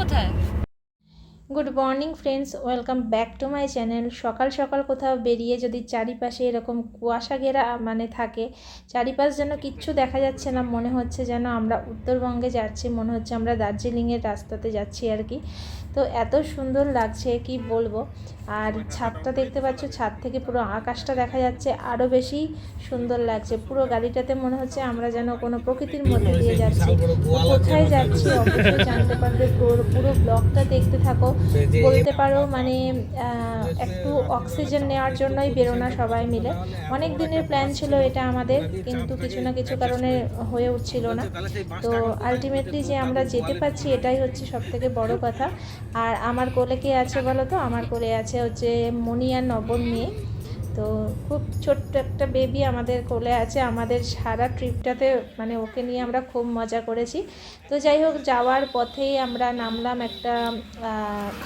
কোথায়? Good morning friends welcome back to my channel সকাল সকাল কোথাও বেরিয়ে যদি চারিপাশে এরকম কুয়াশা ঘেরা মানে থাকে, চারিপাশ যেন কিচ্ছু দেখা যাচ্ছে না, মনে হচ্ছে যেন আমরা উত্তরবঙ্গে যাচ্ছি, মনে হচ্ছে আমরা দার্জিলিংয়ের রাস্তাতে যাচ্ছি আর কি। তো এত সুন্দর লাগছে, কি বলব? আর ছাদটা দেখতে পাচ্ছ, ছাদ থেকে পুরো আকাশটা দেখা যাচ্ছে আরও বেশি সুন্দর লাগছে। পুরো গাড়িটাতে মনে হচ্ছে আমরা যেন কোনো প্রকৃতির মধ্যে দিয়ে যাচ্ছি। কোথায় যাচ্ছি অবশ্যই জানতে পারবে, পুরো ব্লগটা দেখতে থাকো। বলতে পারো মানে একটু অক্সিজেন নেওয়ার জন্যই বেরোনা সবাই মিলে। অনেক দিনের প্ল্যান ছিল এটা আমাদের, কিন্তু কিছু না কিছু কারণে হয়ে উঠছিল না। তো আলটিমেটলি যে আমরা যেতে পারছি এটাই হচ্ছে সব থেকে বড় কথা। আর আমার কোলে কে আছে বলো তো? আমার কোলে আছে হচ্ছে মনি আর নবন মেয়ে। তো খুব ছোট্ট একটা বেবি আমাদের কোলে আছে। আমাদের সারা ট্রিপটাতে মানে ওকে নিয়ে আমরা খুব মজা করেছি। তো যাই হোক, যাওয়ার পথেই আমরা নামলাম একটা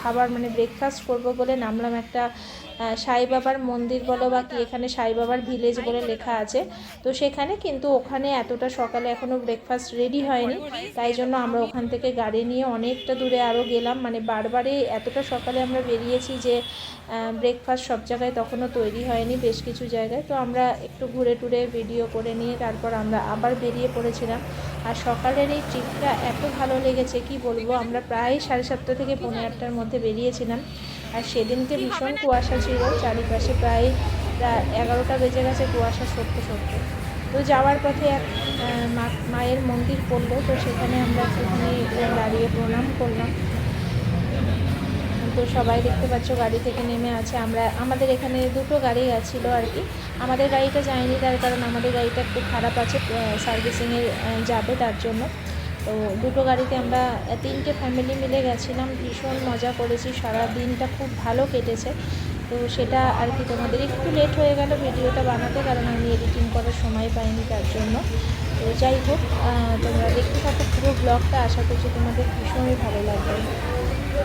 খাবার মানে ব্রেকফাস্ট করব বলে নামলাম একটা সাই বাবার মন্দির বলো বা কি এখানে সাই বাবার ভিলেজ বলে লেখা আছে। তো সেখানে কিন্তু ওখানে এতটা সকালে এখনও ব্রেকফাস্ট রেডি হয়নি। তাই জন্য আমরা ওখান থেকে গাড়ি নিয়ে অনেকটা দূরে আরও গেলাম। মানে বারবারই এতটা সকালে আমরা বেরিয়েছি যে ব্রেকফাস্ট সব জায়গায় তখনও তৈরি হয়নি বেশ কিছু জায়গায়। তো আমরা একটু ঘুরে টুরে ভিডিও করে নিয়ে তারপর আমরা আবার বেরিয়ে পড়েছিলাম। আর সকালের এই ট্রিপটা এত ভালো লেগেছে, কি বলব? আমরা প্রায় সাড়ে সাতটা থেকে পৌনে আটটার মধ্যে বেরিয়েছিলাম। আর সেদিনকে ভীষণ কুয়াশা ছিল, চারিপাশে প্রায় এগারোটা বেজে গেছে কুয়াশা সত্য সত্য তো যাওয়ার পথে এক মায়ের মন্দির পড়ল, তো সেখানে আমরা একটুখানি দাঁড়িয়ে প্রণাম করলাম। তো সবাই দেখতে পাচ্ছ গাড়ি থেকে নেমে আছে। আমরা, আমাদের এখানে দুটো গাড়ি ছিল আর কি। আমাদের গাড়িটা যায়নি তার কারণ আমাদের গাড়িটা একটু খারাপ আছে সার্ভিসিংয়ে যাবে তার জন্য। তো দুটো গাড়িতে আমরা তিনটে ফ্যামিলি মিলে গেছিলাম। ভীষণ মজা করেছি। সারা দিনটা খুব ভালো কেটেছে। তো সেটা আর কি তোমাদের একটু লেট হয়ে গেল ভিডিওটা বানাতে কারণ আমি এডিটিং করার সময় পাইনি তার জন্য। তো যাই হোক তোমরা দেখতে থাকো পুরো ব্লগটা আশা করছি তোমাদের ভীষণই ভালো লাগবে। তো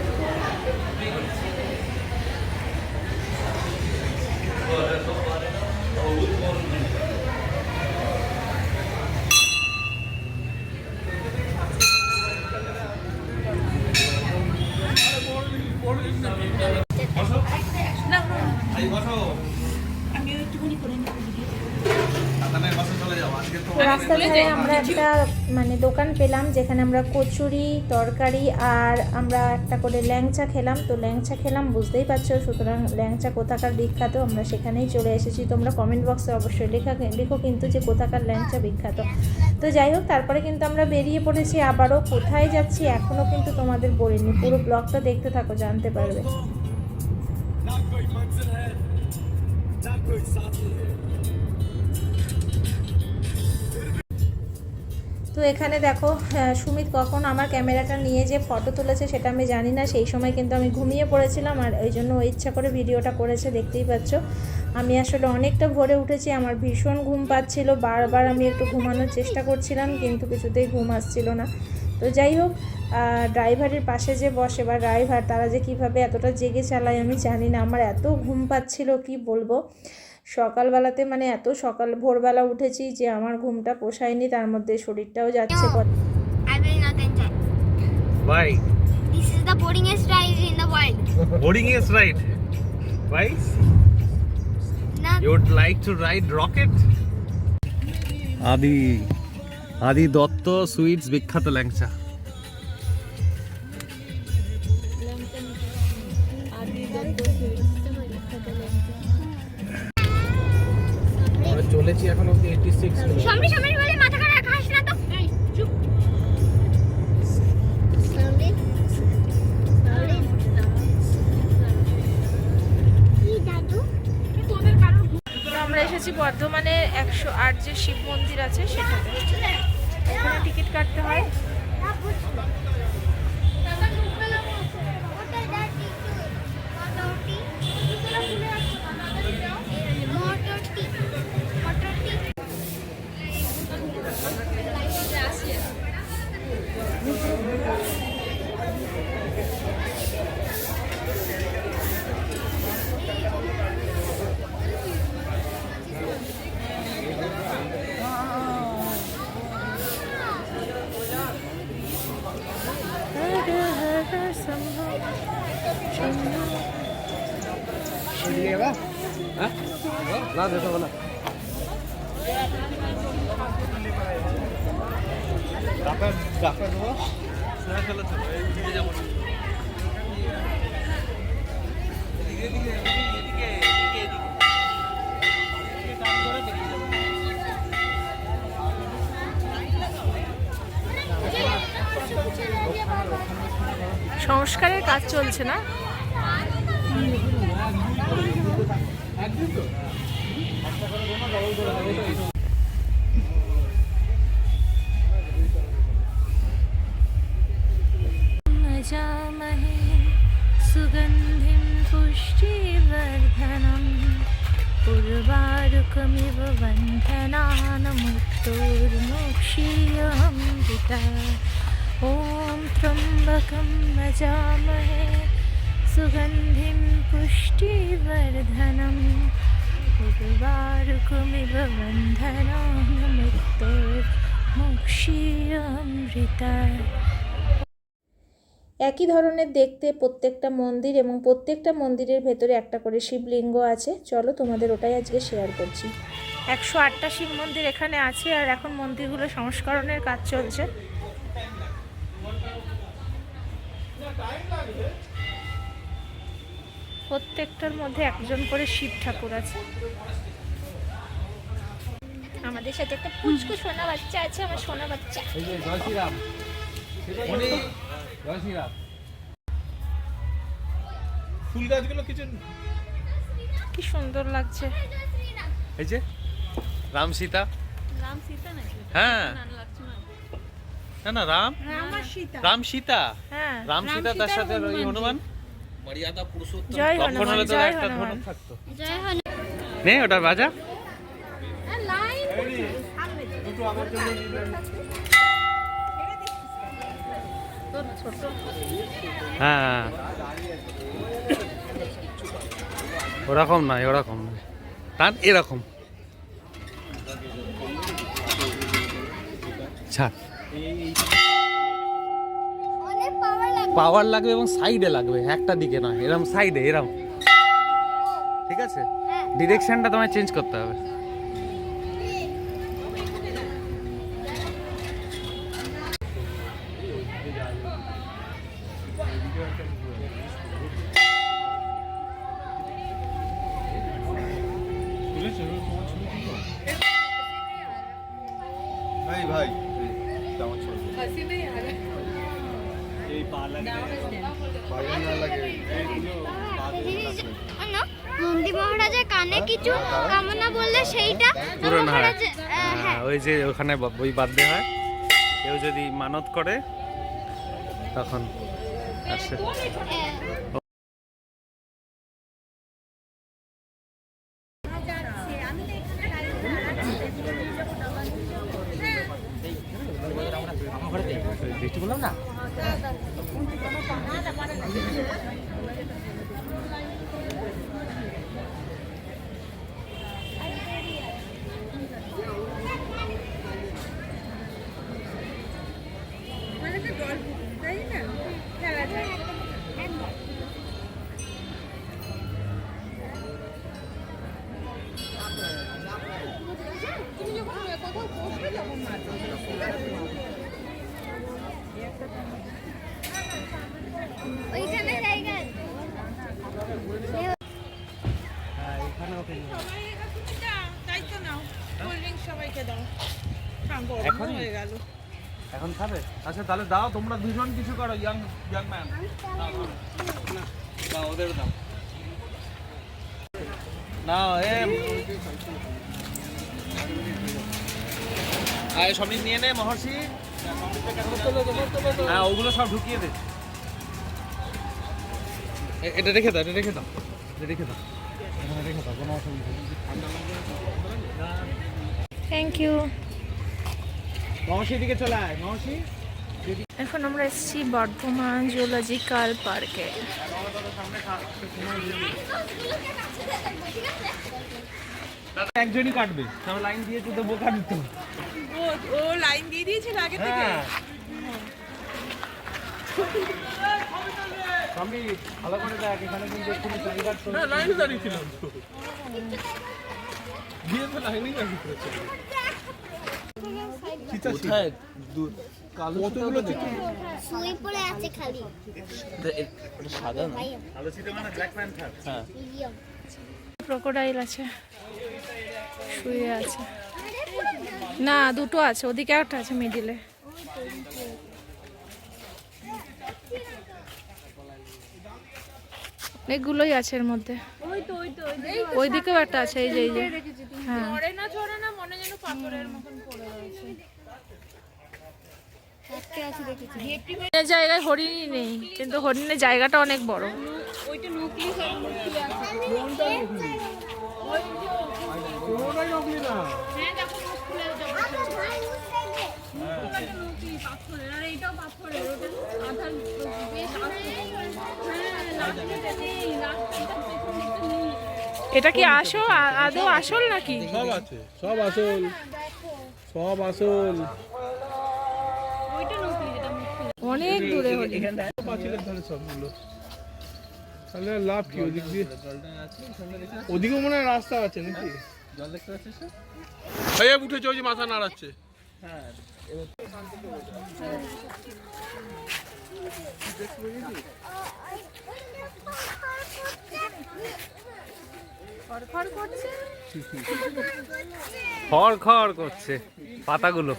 আমরা একটা মানে দোকান পেলাম যেখানে আমরা কচুরি, তরকারি আর আমরা একটা করে ল্যাংচা খেলাম। তো ল্যাংচা খেলাম, বুঝতেই পারছ? সুতরাং ল্যাংচা কোথাকার বিখ্যাত, আমরা সেখানেই চলে এসেছি। তোমরা কমেন্ট বক্সে অবশ্যই লেখা, লেখো কিন্তু যে কোথাকার ল্যাংচা বিখ্যাত। তো যাই হোক, তারপরে কিন্তু আমরা বেরিয়ে পড়েছি আবারও। কোথায় যাচ্ছি এখনও কিন্তু তোমাদের বলিনি। পুরো ব্লগটা দেখতে থাকো, জানতে পারবে। তো এখানে দেখো সুমিত কখন আমার ক্যামেরাটা নিয়ে যে ফটো তুলেছে সেটা আমি জানি না। সেই সময় কিন্তু আমি ঘুমিয়ে পড়েছিলাম আর ওই জন্য ইচ্ছা করে ভিডিওটা করেছে, দেখতেই পাচ্ছ। আমি আসলে অনেকটা ভোরে উঠেছি, আমার ভীষণ ঘুম পাচ্ছিল, বারবার আমি একটু ঘুমানোর চেষ্টা করছিলাম, কিন্তু কিছুতেই ঘুম আসছিল না। তো যাই হোক ড্রাইভারের পাশে যে বসে বা ড্রাইভার তারা যে কীভাবে এতটা জেগে চালায় আমি জানি না, আমার এত ঘুম পাচ্ছিল, কি বলব? সকালবেলাতে মানে এত সকাল ভোরবেলা উঠেছি যে আমার ঘুমটা পোষায়নি তার মধ্যে শরীরটাও যাচ্ছে কত আদি আদি দত্ত সুইটস বিখ্যাত ল্যাংচা। না না যাব সংস্কারের কাজ চলছে না? मजामहे सुगन्धिं पुष्टिवर्धनम् उर्वारुकमिव बन्धनानमुक्तोर्मोक्षीयमृता ॐ त्र्यम्बकं मजामहे सुगन्धिं पुष्टिवर्धनम् उर्वारुकमिव बन्धनानमुक्तोर्मोक्षीयमृता একই ধরনের দেখতে প্রত্যেকটা মন্দির এবং প্রত্যেকটা মন্দিরের ভেতরে একটা করে শিবলিঙ্গ আছে চলো তোমাদের ওটাই আজকে শেয়ার করছি একশো আটটা শিব মন্দির এখানে আছে আর এখন মন্দিরগুলো সংস্করণের কাজ চলছে প্রত্যেকটার মধ্যে একজন করে শিব ঠাকুর আছে। আমাদের সাথে একটা পুচকু সোনা বাচ্চা আছে আমার সোনা বাচ্চা। ফুল গাছগুলো কিছু কি সুন্দর লাগছে। এই যে রাম সীতা। রাম সীতা নাকি? হ্যাঁ। না। না না রাম। রাম সীতা। হ্যাঁ। রাম সীতা তার সাথে ওই হনুমান জয় হনুমান জয় একটা হনুমান। থাকতো। জয় হন নে ওটার বাজা। হ্যাঁ। ওরকম নয় ওরকম নয়। টান এরকম। ছাড়। পাওয়ার লাগবে এবং সাইডে লাগবে একটা দিকে নয় এরকম সাইডে এরকম ঠিক আছে? ডিরেকশনটা তোমায় চেঞ্জ করতে হবে। ভাই ভাই। নন্দী মহারাজের কানে কিছু কামনা বললে সেইটা পূরণ হয় হ্যাঁ হ্যাঁ, ওই যে ওখানে ওই বই বাঁধতে হয়। কেউ যদি মানত করে তখন আসে। আহ, ওইখানে এখন এখন খাবে? আচ্ছা তাহলে দাও তোমরা দুজন কিছু করো ইয়াং ইয়াং ম্যান দাও ওদের দাও। না এ আয় সমীর নিয়ে নে মহর্ষি। হ্যাঁ ওগুলো সব ঢুকিয়ে দে। এটা রেখে দাও এটা রেখে দাও। এটা রেখে দাও। রেখে দাও কোনো অসুবিধা থ্যাংক ইউ মহর্ষি দিকে চলে আয়। মহর্ষি এখন আমরা এসেছি বর্ধমান জুলজিক্যাল পার্কে। একজনই কাটবে। তাহলে লাইন দিয়েছে তো বোকা দিত। ও লাইন দিয়ে দিয়েছিল আগে থেকে? হ্যাঁ। ভালো করে দেখ এখানে কিন্তু না লাইনে দাঁড়িয়ে কতগুলো দেখি? পড়ে আছে খালি। সাদা না? ভাই হ্যাঁ। ক্রোকোডাইল আছে। শুয়ে আছে। না দুটো আছে। ওদিকে একটা আছে মিডিলে অনেকগুলোই আছে এর মধ্যে। ওই দিকেও একটা আছে এই যে এই যে। হ্যাঁ। একটা আছে দেখেছি। হরিণের জায়গায় হরিণই নেই কিন্তু হরিণের জায়গাটা অনেক বড়। না এটা কি আসো আদৌ আসল নাকি? সব আছে সব আসল সব আসল। অনেক দূরে তাহলে লাভ কি? ওদিক দিয়ে ওদিকে মনে হয় রাস্তা আছে নাকি? জল দেখতে পাচ্ছিস উঠেছে ওই যে মাথা নাড়াচ্ছে। খড় খড় করছে। পাতাগুলো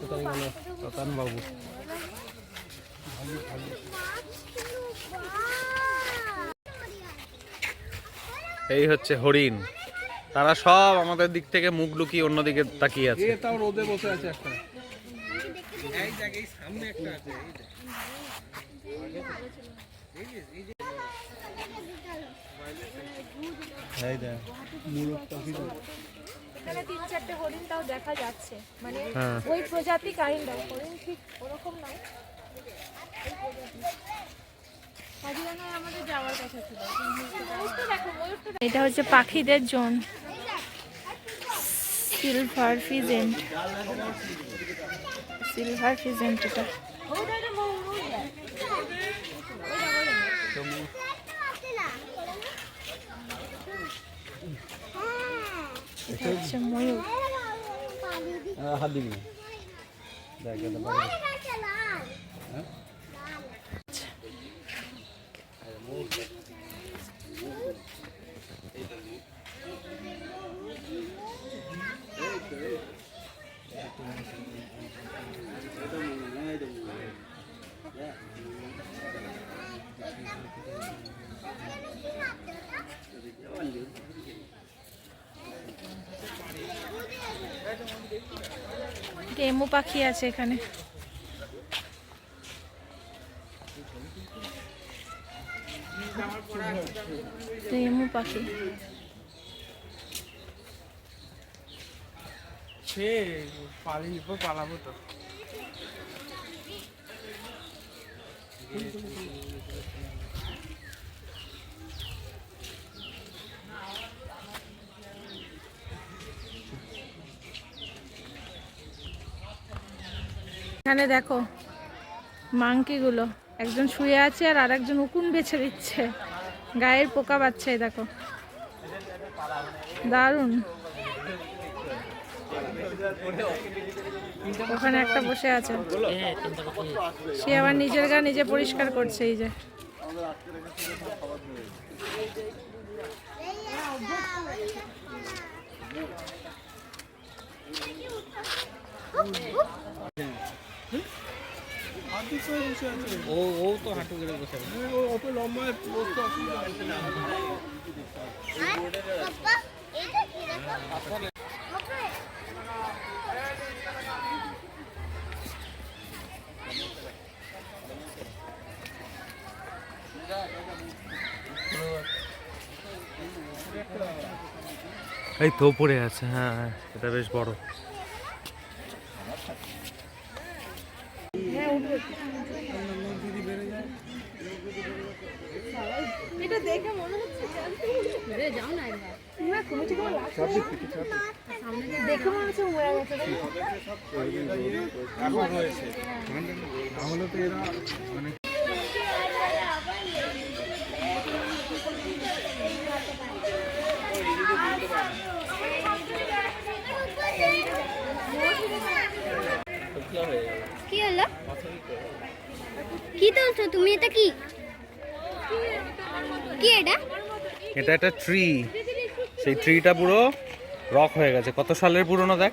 কোথায় গেল বাবু। এই হচ্ছে হরিণ। তারা সব আমাদের দিক থেকে মুখ লুকিয়ে অন্যদিকে তাকিয়ে আছে। তাও রোদে বসে আছে একটা। এখানে তিন চারটে হরিণ তাও দেখা যাচ্ছে। মানে হ্যাঁ। ওই প্রজাতি হরিণ ঠিক ওরকম নয়। এটা হচ্ছে পাখিদের zone. Silver pheasant silver pheasant এটা। হচ্ছে ময়ূর। হাত দিবি। দেখ এমু পাখি আছে এখানে এমু পাখি সে পালিয়ে পালাবো তো এখানে দেখো মাংকিগুলো। একজন শুয়ে আছে আর আরেকজন উকুন বেছে দিচ্ছে। গায়ের পোকা এই দেখো। দারুণ। ওখানে একটা বসে আছে। সে আবার নিজের গা নিজে পরিষ্কার করছে এই যে। ও ও তো হাঁটু গেড়ে বসে আছে। ও অত লম্বা বসতে অসুবিধা হচ্ছে না পাপা এটা কি দেখো এই তো পড়ে আছে হ্যাঁ হ্যাঁ, এটা বেশ বড় কি হলো? কি তুলছো? তুমি এটা কি? কি এটা? এটা একটা ট্রি সেই ট্রিটা পুরো রক হয়ে গেছে। কত সালের পুরনো দেখ?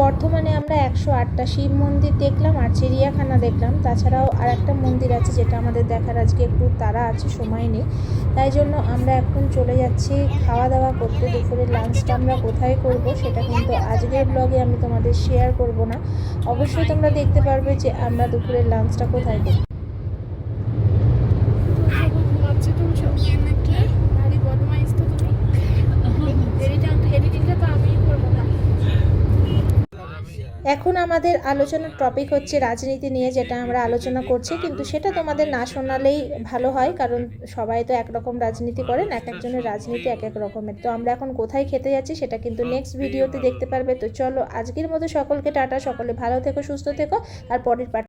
বর্ধমানে আমরা একশো আটটা শিব মন্দির দেখলাম আর চিড়িয়াখানা দেখলাম। তাছাড়াও আর একটা মন্দির আছে যেটা আমাদের দেখার আজকে একটু তারা আছে, সময় নেই। তাই জন্য আমরা এখন চলে যাচ্ছি খাওয়া দাওয়া করতে। দুপুরের লাঞ্চটা আমরা কোথায় করব সেটা কিন্তু আজকের ব্লগে আমি তোমাদের শেয়ার করব না। অবশ্যই তোমরা দেখতে পারবে যে আমরা দুপুরের লাঞ্চটা কোথায় করব। এখন আমাদের আলোচনার টপিক হচ্ছে রাজনীতি নিয়ে যেটা আমরা আলোচনা করছি, কিন্তু সেটা তোমাদের না শোনালেই ভালো হয়, কারণ সবাই তো একরকম রাজনীতি করেন, এক একজনের রাজনীতি এক এক রকমের। তো আমরা এখন কোথায় খেতে যাচ্ছি সেটা কিন্তু নেক্সট ভিডিওতে দেখতে পারবে। তো চলো আজকের মতো সকলকে টাটা, সকলে ভালো থেকো, সুস্থ থেকো, আর পরের পার্ট